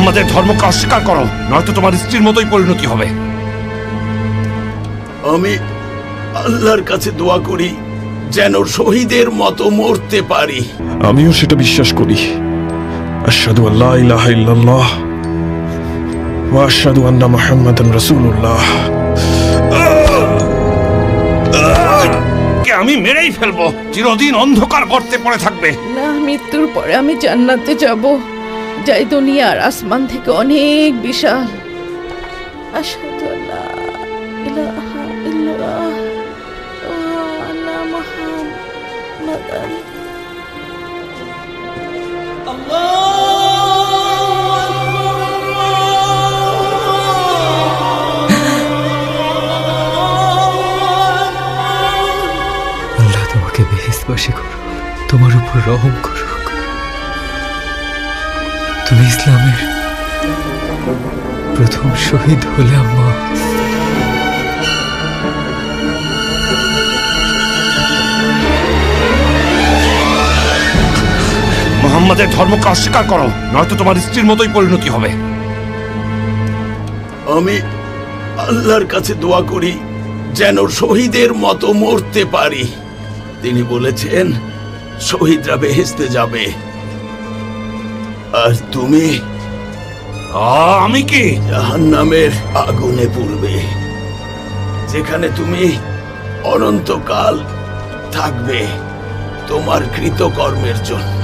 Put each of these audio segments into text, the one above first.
মোহাম্মদের ধর্মকে অস্বীকার করো নয়তো তোমার স্ত্রীর মতোই পরিণতি হবে। আমি আল্লাহর কাছে দোয়া করি যেন শহীদের মতো মরতে পারি। আমিও সেটা বিশ্বাস করি। আশহাদু আল্লাহ ইলাহা ইল্লাল্লাহ ওয়া আশহাদু আন্না মুহাম্মাদান রাসূলুল্লাহ। কে আমি মেরেই ফেলব? চিরদিন অন্ধকার গর্তে পড়ে থাকবে। না মৃত্যুর পরে আমি জান্নাতে যাব। যাই দুনিয়া আর আসমান থেকে অনেক বিশাল। ইলাহা ইল্লাল্লাহ। আল্লাহ তোমার উপর রহম করুক। তুমি ইসলামের প্রথম শহীদ হলে আম্মা। মোহাম্মদের ধর্মকে অস্বীকার করো নয়তো তোমার স্ত্রীর মতোই পরিণতি হবে। আমি আল্লাহর কাছে দোয়া করি যেন শহীদের মতো মরতে পারি। তিনি বলেছেন শহীদরা বেহেস্তে যাবে। আর তুমি? আমি কি? জাহান্নামের আগুনে পড়বে। যেখানে তুমি অনন্তকাল থাকবে তোমার কৃতকর্মের জন্য।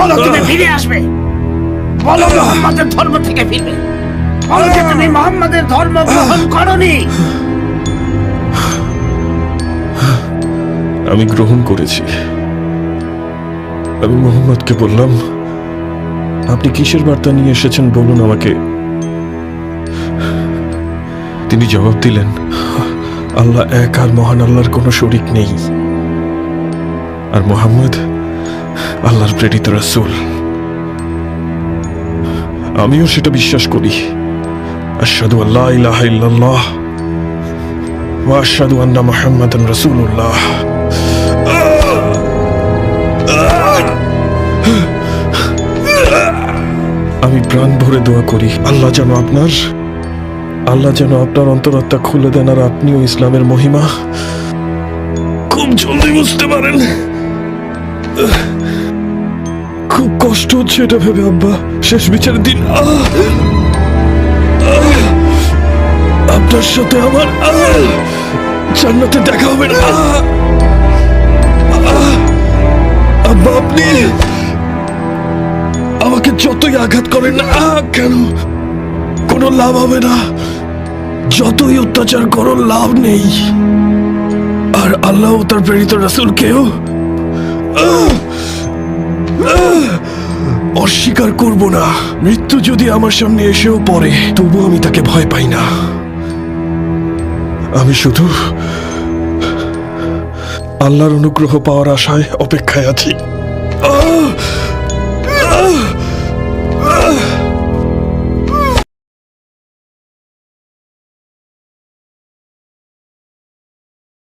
বলো তুমি ফিরে আসবে। বলো। মোহাম্মদের ধর্ম থেকে ফিরবে। আমি গ্রহণ করেছি। আমি মোহাম্মদকে বললাম, আপনি কিসের বার্তা নিয়ে এসেছেন বলুন আমাকে? তিনি জবাব দিলেন, আল্লাহ এক আর মহান আল্লাহর কোনো শরিক নেই। আর মোহাম্মদ আল্লাহর প্রেরিত রাসূল। আমিও সেটা বিশ্বাস করি। আশহাদু আল্লাহ ইলাহা ইল্লাল্লাহ ওয়া আশহাদু আন্না মুহাম্মাদান রাসূলুল্লাহ আমি প্রাণ ভরে দোয়া করি, আল্লাহ যেন আপনার, আল্লাহ যেন আপনার অন্তরাত্মা খুলে দেন আর আপনিও ইসলামের মহিমা খুব জলদি বুঝতে পারেন খুব কষ্ট হচ্ছে এটা ভেবে, আব্বা শেষ বিচারের দিন! আহ! আপনার সাথে আমার! জান্নাতে দেখা হবে না। আপনি আমাকে যতই আঘাত করেন না, কেন? কোনো লাভ হবে না। যতই অত্যাচার করো, লাভ নেই। আর আল্লাহ তার প্রেরিত রাসুলকেও অস্বীকার করব না। মৃত্যু যদি আমার সামনে এসেও পড়ে তবু আমি তাকে ভয় পাই না। আমি শুধু আল্লাহর অনুগ্রহ পাওয়ার আশায় অপেক্ষায় আছি আহ!